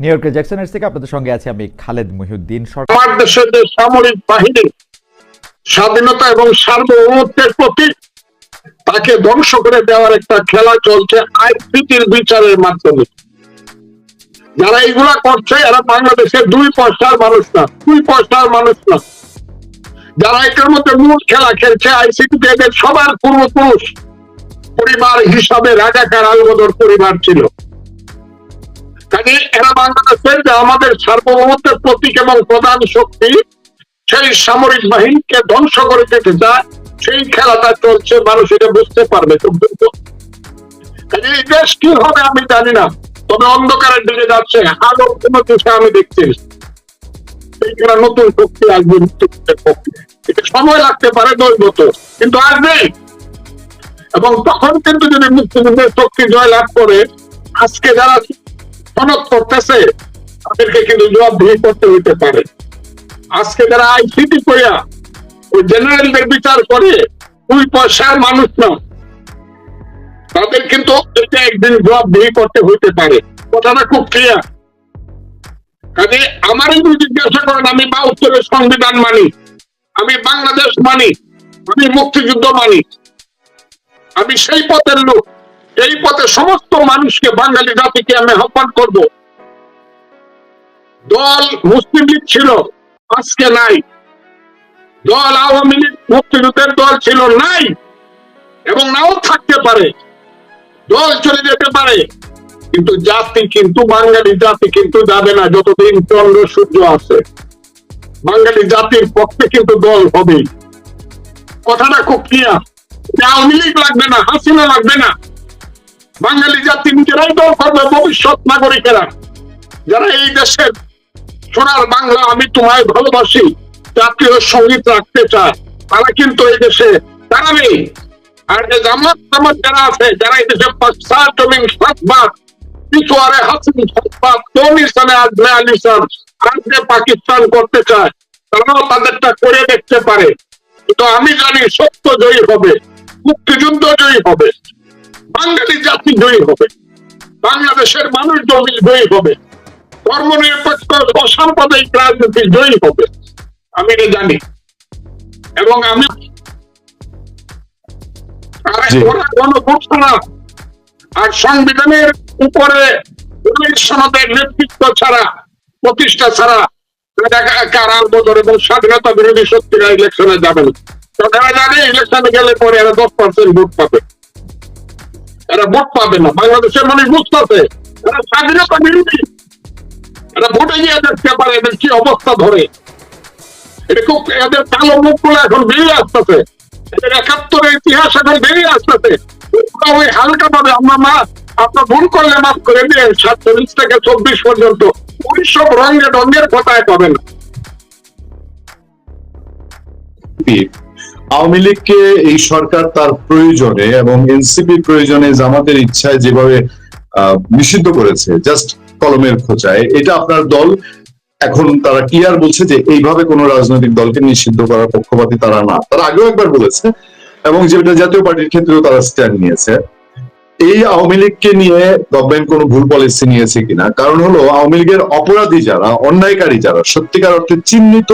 New ইয়র্কের জ্যাকসনের থেকে আপনাদের সঙ্গে আছি আমি খালেদ মহিউদ্দিন। সরকার দেশের সামরিক বাহিনী স্বাধীনতা এবং সার্বভৌমত্বের প্রতি তাকে ধ্বংস করে দেওয়ার একটা খেলা চলছে আইসিটির বিচারের মাধ্যমে। যারা এইগুলা করছে, এরা বাংলাদেশের দুই পয়সার মানুষ না, দুই পয়সার মানুষ না। যারা এটার মধ্যে মূল খেলা খেলছে আইসিটিতে এদের সবার পূর্বপুরুষ পরিবার হিসাবে রাজাকার আলবদর পরিবার ছিল। কাজে এরা বাংলাদেশের যে আমাদের সার্বভৌমত্বের প্রতীক এবং প্রধান শক্তি, সেই সামরিক বাহিনীকে ধ্বংস করে চায়, সেই খেলাটা চলছে, মানুষ এটা বুঝতে পারবে। কাজে এই দেশ কি হবে আমি জানি না, তবে অন্ধকারের দিকে যাচ্ছে আলোর কোনো কিছু আমি দেখছি। এইখানে নতুন শক্তি আসবে এটা সময় লাগতে পারে, দৈবত, কিন্তু আসবে এবং তখন কিন্তু যদি মুক্তিযুদ্ধের শক্তি জয় লাভ করে, আজকে যারা সনদ করতেছে তাদেরকে কিন্তু জবাবদিহি করতে হইতে পারে। আজকে যারা আইসিটি করিয়া ওই জেনারেলদের বিচার করে দুই পয়সার মানুষ না। তাদের কিন্তু এটা একদিন জবাবদিহি করতে হইতে পারে। কথাটা খুব ক্লিয়ার কাজে আমার যদি জিজ্ঞাসা করেন, আমি বাহাত্তরের সংবিধান মানি, আমি বাংলাদেশ মানি, আমি মুক্তিযুদ্ধ মানি, আমি সেই পথের লোক। এই পথে সমস্ত মানুষকে বাঙালি জাতিকে আমি আহ্বান করব। দল মুসলিম লীগ ছিল, আজকে নাই। দল আওয়ামী লীগ মুক্তিযুদ্ধের দল ছিল, নাই। এবং নাও থাকতে পারে। দল চলে যেতে পারে। কিন্তু জাতি কিন্তু বাঙালি, জাতি কিন্তু যাবে না। যতদিন চন্দ্র, সূর্য আছে, বাঙালি জাতির পক্ষে কিন্তু দল হবেই। কথাটা খুব ক্লিয়ার আওয়ামী লীগ লাগবে না, হাসিনা লাগবে না। বাঙালি জাতি নিজেরাই দল করবে, ভবিষ্যৎ নাগরিকেরা। যারা এই দেশের সোনার বাংলা আমি তোমায় ভালোবাসি, জাতীয় সংগীত রাখতে চায়, তারা কিন্তু এই দেশে নেই আর যে জামাত জামাত যারা আছে, যারা এই দেশে জমিন সাতবাদ পিছুয়ারে হাসিন সাতবাদ তনিসানে আজমে আলিসান আর যে পাকিস্তান করতে চায়, তারাও তাদেরটা করে দেখতে পারে। কিন্তু আমি জানি সত্য জয়ী হবে, মুক্তিযুদ্ধ জয়ী হবে। বাঙালি জাতি জয়ী হবে। বাংলাদেশের মানুষ জয়ী হবে। কর্মনিরপেক্ষ অসাম্প্রদায়িক রাজনীতি জয়ী হবে। আমি এটা জানি। এবং আমি আর সংবিধানের উপরে সনদের নেতৃত্ব ছাড়া প্রতিষ্ঠা ছাড়া কারাল বদর এবং স্বাধীনতা বিরোধী শক্তিরা ইলেকশনে যাবে না। তো তারা জানে ইলেকশনে গেলে পরে এরা দশ পার্সেন্ট ভোট পাবে। এরা ভোট পাবে না। বাংলাদেশের মানুষ বুঝতেছে, এরা স্বাধীনতা বিরোধী। এরা ভোটে গিয়ে দেখতে পারে এদের কি অবস্থা ধরে? এটা খুব এদের কালো মুখগুলো এখন বেরিয়ে আসতেছে। এদের একাত্তরের ইতিহাস এখন বেরিয়ে আসতেছে। ওই হালকা ভাবে, আমরা মা আপনার ভুল করলে মাফ করে দিয়ে সাতচল্লিশ থেকে চব্বিশ পর্যন্ত উনিশশো রঙে রঙের রঙের কথায় পাবেন আওয়ামী লীগকে এই সরকার তার প্রয়োজনে এবং এনসিপি প্রয়োজনে জামাতের ইচ্ছায় যেভাবে নিষিদ্ধ করেছে জাস্ট কলমের খোঁচায়, এটা আপনার দল। এখন তারা কি আর বলছে যে এইভাবে কোনো রাজনৈতিক দলকে নিষিদ্ধ করার পক্ষপাতী তারা না? তারা আগেও একবার বলেছে, এবং যেটা জাতীয় পার্টির ক্ষেত্রেও তারা স্ট্যান্ড নিয়েছে। এই আওয়ামী লীগকে নিয়ে গভর্নমেন্ট কোনো ভুল পলিসি নিয়েছে কিনা? কারণ হলো আওয়ামী লীগের অপরাধী যারা, অন্যায়কারী যারা, সত্যিকার অর্থে চিহ্নিত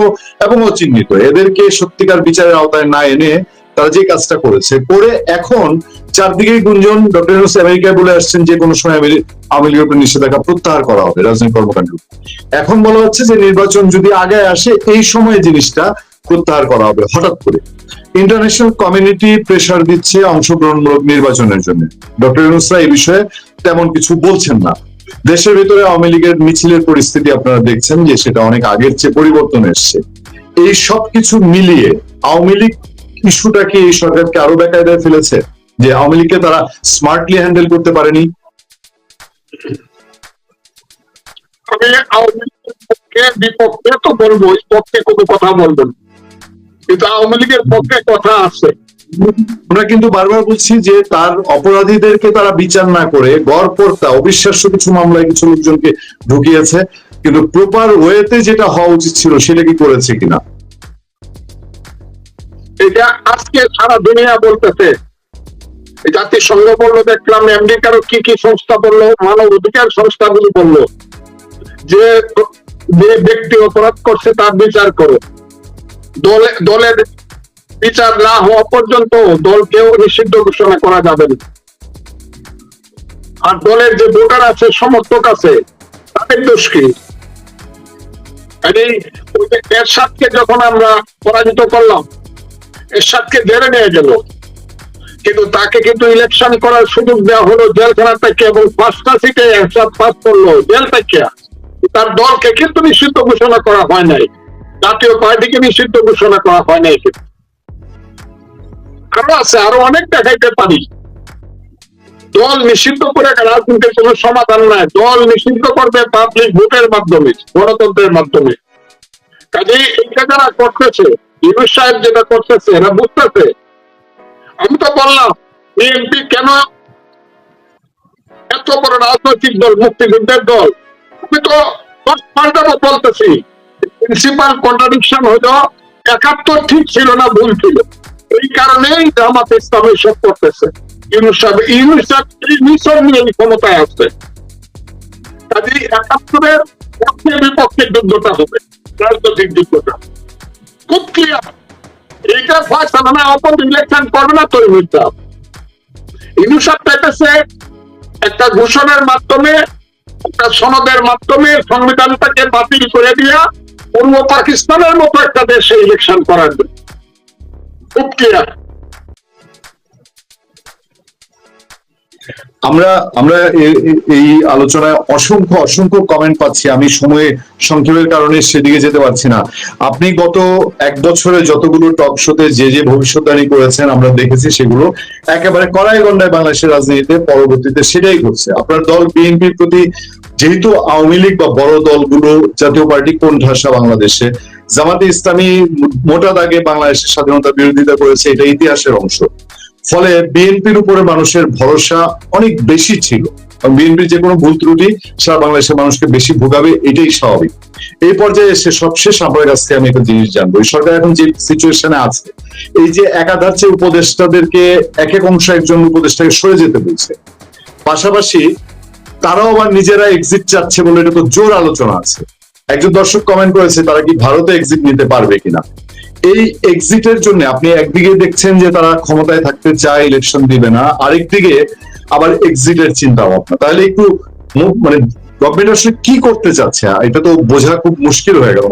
এবং অচিহ্নিত, এদেরকে সত্যিকার বিচারের আওতায় না এনে তারা যে কাজটা করেছে, করে এখন চারদিকেই গুঞ্জন ডক্টর আমেরিকায় বলে আসছেন যে কোনো সময় আওয়ামী লীগের উপর নিষেধাজ্ঞা প্রত্যাহার করা হবে, রাজনৈতিক কর্মকাণ্ড। এখন বলা হচ্ছে যে নির্বাচন যদি আগে আসে, এই সময়ে জিনিসটা প্রত্যাহার করা হবে হঠাৎ করে। ইন্টারন্যাশনাল কমিউনিটি প্রেসার দিচ্ছে অংশগ্রহণমূলক নির্বাচনের জন্য। ডক্টর ইউনুসরা এই বিষয়ে তেমন কিছু বলছেন না। দেশের ভিতরে আওয়ামী লীগের মিছিলের পরিস্থিতি আপনারা দেখছেন যে সেটা অনেক আগের চেয়ে পরিবর্তন এসছে। এই সব কিছু মিলিয়ে আওয়ামী লীগ ইস্যুটাকে এই সরকারকে আরও বেকায়দায় ফেলেছে? যে আওয়ামী লীগকে তারা স্মার্টলি হ্যান্ডেল করতে পারেনি? আওয়ামী লীগের পক্ষে বিপক্ষে তো বলব পক্ষে কোনো কথা বলবেন কিন্তু আওয়ামী লীগের পক্ষে কথা আছে। আমরা কিন্তু বারবার বলছি যে তার অপরাধীদেরকে তারা বিচার না করে গড়পড়তা অবিশ্বাস্য কিছু মামলায় কিছু লোকজনকে ঢুকিয়েছে কিন্তু প্রপার ওয়েতে যেটা হওয়া উচিত ছিল সেটা কি করেছে কিনা? এটা আজকে সারা দুনিয়া বলতেছে। জাতিসংঘ বলল দেখলাম আমেরিকারও কি কি সংস্থা বলল মানব অধিকার সংস্থাগুলো বলল। যে যে ব্যক্তি অপরাধ করছে তার বিচার করো। দলে দলের বিচার না হওয়া পর্যন্ত দলকেও নিষিদ্ধ ঘোষণা করা যাবে না। আর দলের যে ভোটার আছে, সমর্থক আছে, তাদের দোষ কি? যে এরশাদকে যখন আমরা পরাজিত করলাম, এরশাদকে জেলে নিয়ে গেল। কিন্তু তাকে কিন্তু ইলেকশন করার সুযোগ দেওয়া হলো জেলখানা থেকে এবং পাঁচটা সিটে এরশাদ পাস করল জেল থেকে। তার দলকে কিন্তু নিষিদ্ধ ঘোষণা করা হয় নাই। জাতীয় পার্টিকে নিষিদ্ধ ঘোষণা করা হয় নাই কিন্তু আরও আছে, আরও অনেক দেখাইতে পারি। দল নিষিদ্ধ করে রাজনীতির কোনো সমাধান নাই। দল নিষিদ্ধ করবে পাবলিক ভোটের মাধ্যমে, গণতন্ত্রের মাধ্যমে। কাজেই এইটা যারা করতেছে ইউনুস সাহেব যেটা করতেছে, এরা বুঝতেছে। আমি তো বললাম বিএনপি কেন এত বড় রাজনৈতিক দল, মুক্তিযুদ্ধের দল? আমি তো দশ পাল্টাবো বলতেছি। প্রিন্সিপাল কন্ট্রাডিকশন হলো, একাত্তর ঠিক ছিল না, ভুল ছিল। এই কারণেই জামাত ইসলাম সব করতেছে। মিশন নিয়ে ক্ষমতায় আসছে কাজেই একাত্তরের পক্ষে বিপক্ষে যুদ্ধটা হবে, রাজনৈতিক যুদ্ধটা। খুব ক্লিয়ার এইটা ফয়সালা না অপর ইলেকশন করবে না তৈরি ইউনুস সাহেব চাইতেছে একটা ঘোষণার মাধ্যমে, একটা সনদের মাধ্যমে সংবিধানটাকে বাতিল করে দিয়া পূর্ব পাকিস্তানের মতো একটা দেশে ইলেকশন করার জন্য। আমরা আমরা এই আলোচনায় অসংখ্য অসংখ্য কমেন্ট পাচ্ছি। আমি সময়ে সংক্ষেপের কারণে সেদিকে যেতে পারছি না। আপনি গত এক বছরে যতগুলো টক শোতে যে যে ভবিষ্যৎবাণী করেছেন, আমরা দেখেছি সেগুলো একেবারে কড়াই গন্ডায় বাংলাদেশের রাজনীতিতে পরবর্তীতে সেটাই ঘটছে। আপনার দল বিএনপির প্রতি যেহেতু আওয়ামী লীগ বা বড় দলগুলো জাতীয় পার্টি কোন ঢাসা বাংলাদেশে? জামাতে ইসলামী মোটা দাগে বাংলাদেশের স্বাধীনতা বিরোধিতা করেছে, এটা ইতিহাসের অংশ। ফলে বিএনপির উপরে মানুষের ভরসা অনেক বেশি ছিল। বিএনপির যে কোনো ভুল ত্রুটি সারা বাংলাদেশের মানুষকে বেশি ভোগাবে, এটাই স্বাভাবিক। এই পর্যায়ে এসে সবশেষ আপনার কাছ থেকে আমি একটা জিনিস জানব। এই সরকার এখন যে সিচুয়েশনে আছে, এই যে একাধার্চে উপদেষ্টাদেরকে এক এক অংশ একজন উপদেষ্টাকে সরে যেতে বলছে, পাশাপাশি তারাও আবার নিজেরা এক্সিট চাচ্ছে বলে এটা তো জোর আলোচনা আছে। একজন দর্শক কমেন্ট করেছে, তারা কি ভারতে এক্সিট নিতে পারবে কিনা? এই এক্সিটের জন্য আপনি একদিকে দেখছেন যে তারা ক্ষমতায় থাকতে চায় ইলেকশন দিবে না আরেকদিকে আবার এক্সিটের চিন্তা ভাবনা তাহলে একটু মানে গভর্নমেন্ট আসলে কি করতে চাচ্ছে? এটা তো বোঝা খুব মুশকিল হয়ে গেল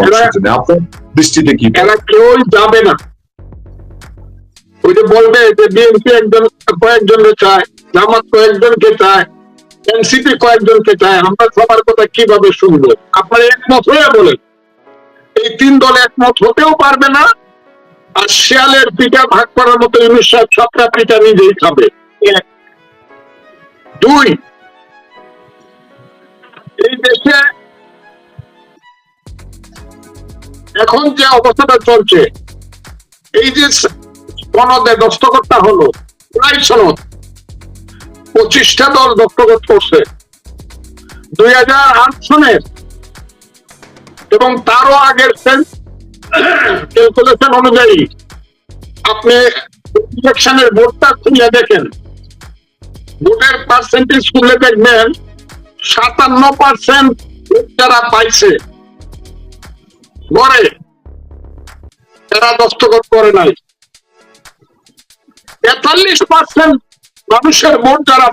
আপনার দৃষ্টিতে কি? এরা যাবে না। ওই যে বলবে যে বিএনপি একজন কয়েকজনকে চায় জামাত কয়েকজনকে চায় এনসিপি কয়েকজনকে চায়। আমরা সবার কথা কীভাবে শুনব? আপনারা একমত হয়ে বলেন। এই তিন দল একমত হতেও পারবে না আর শিয়ালের পিঠা ভাগ করার মতো ইউনিশ সাহেব পিঠা নিজেই খাবে। দুই, এই দেশে এখন যে অবস্থাটা চলছে, এই যে সনদে দস্তখতটা হলো, প্রায় সনদ। পঁচিশটা দল দস্তখত করছে। দুই হাজার আট সনের এবং তারও আগের ক্যালকুলেশন অনুযায়ী, আপনি ইলেকশনের ভোটটা খুলে দেখেন। ভোটের পার্সেন্টেজ খুলে দেখবেন, সাতান্ন পার্সেন্ট যারা পাইছে, গড়ে এরা দস্তখত করে নাই। তেতাল্লিশ পার্সেন্ট মানুষের ভোট যারা